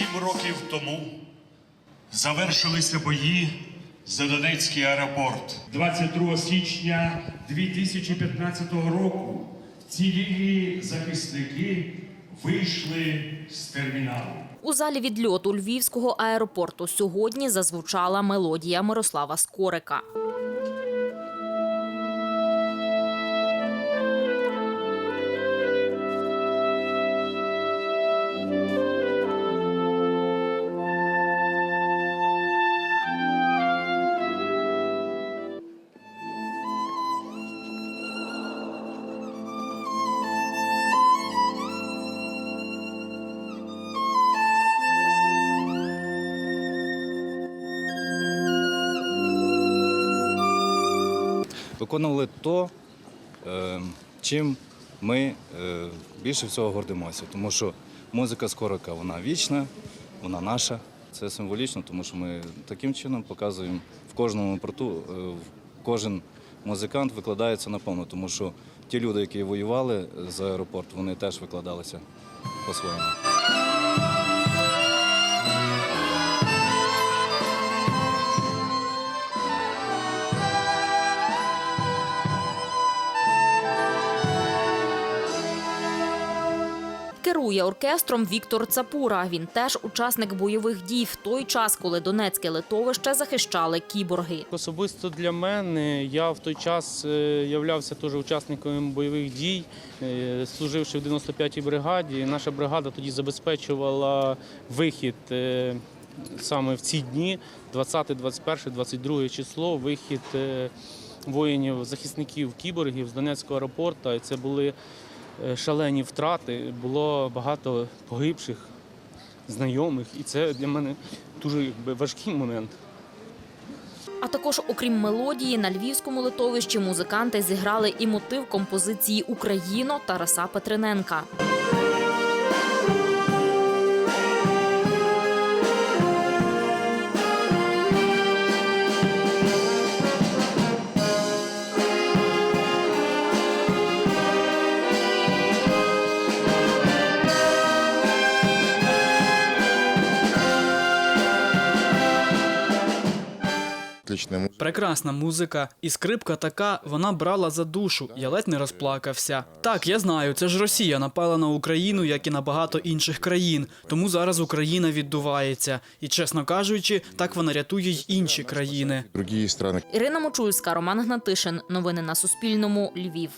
Сім років тому завершилися бої за Донецький аеропорт. 22 січня 2015 року цілі захисники вийшли з терміналу. У залі відльоту Львівського аеропорту сьогодні зазвучала мелодія Мирослава Скорика. Виконували то, е, чим ми е, більше всього гордимося. Тому що музика скорика вона вічна, вона наша. Це символічно, тому що ми таким чином показуємо в кожному порту, е, кожен музикант викладається наповну, тому що ті люди, які воювали за аеропорт, вони теж викладалися по-своєму. Керує оркестром Віктор Цапура. Він теж учасник бойових дій в той час, коли Донецьке литовище захищали кіборги. Особисто для мене я в той час е, являвся теж учасником бойових дій, е, служивши в 95-й бригаді. Наша бригада тоді забезпечувала вихід е, саме в ці дні, 20, 21, 22 число, вихід е, воїнів, захисників кіборгів з Донецького аеропорту. Це були шалені втрати, було багато погибших, знайомих, і це для мене дуже якби, важкий момент. А також, окрім мелодії, на львівському литовищі музиканти зіграли і мотив композиції Україно Тараса Петриненка. Отличная музыка. Прекрасна музика, і скрипка така, вона брала за душу. Я ледь не розплакався. Так, я знаю, це ж Росія напала на Україну, як і на багато інших країн. Тому зараз Україна віддувається. І, чесно кажучи, так вона рятує й інші країни. Ірина Мочульська, Роман Гнатишин. Новини на Суспільному. Львів.